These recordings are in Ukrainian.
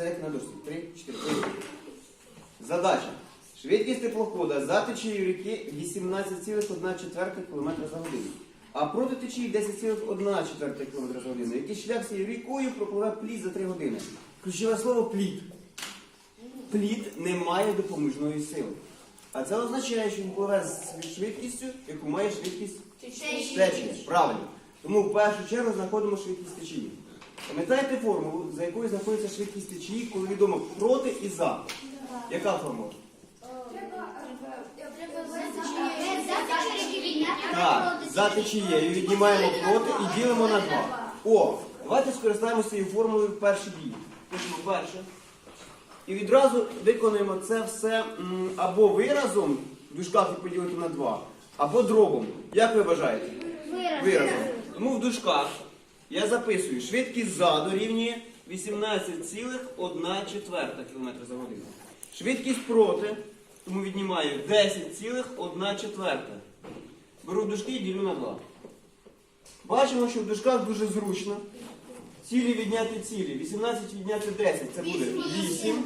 Це як на дошці. Три, чотири. Поїхали. Задача. Швидкість теплохода за течією ріки 18,1 км за годину. А проти течії 10,1 км за годину. Який шлях цією рікою пропливе плід за 3 години. Ключове слово плід. Плід не має допоміжної сили. А це означає, що він пливе з швидкістю, яку має швидкість течія. Правильно. Тому в першу чергу знаходимо швидкість течії. Пам'ятаєте формулу, за якою знаходиться швидкість течії, коли відомо проти і за? Яка формула? Так, за течією віднімаємо проти і ділимо на 2. О, давайте скористаємося цією формулою в першій дії. Пишемо перше. І відразу виконуємо це все м, або виразом в дужках і поділити на 2, або дробом. Як ви вважаєте? Виразом. Тому в дужках я записую швидкість за дорівнює 18,1 км за годину. Швидкість проти, тому віднімаю 10,1. Беру дужки і ділю на 2. Бачимо, що в дужках дуже зручно. Цілі відняти цілі. 18 відняти 10 це буде 8.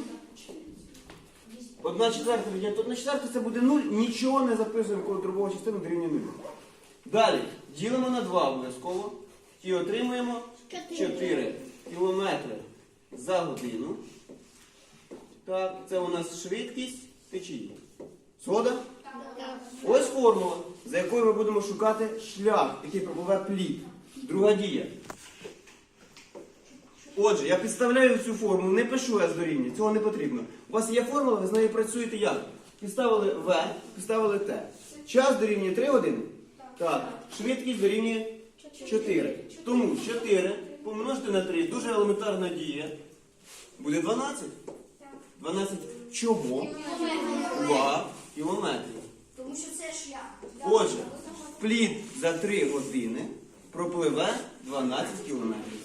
Одна четверта відняти одна четверта це буде 0. Нічого не записуємо, коли дробова частина дорівнює 0. Далі ділимо на 2 обов'язково і отримуємо 4 кілометри за годину. Так, це у нас швидкість течії. Згода? Ось формула, за якою ми будемо шукати шлях, який пропливе плід. Друга дія. Отже, я підставляю цю формулу, не пишу S дорівнює, цього не потрібно. У вас є формула, ви з нею працюєте як? Підставили V, підставили T. Час дорівнює 3 години? Так. Швидкість дорівнює 4. Тому 4 помножити на 3, дуже елементарна дія. Буде 12. 12 чого? 2 кілометрів. Тому що це шлях. Отже, плід за 3 години пропливе 12 кілометрів.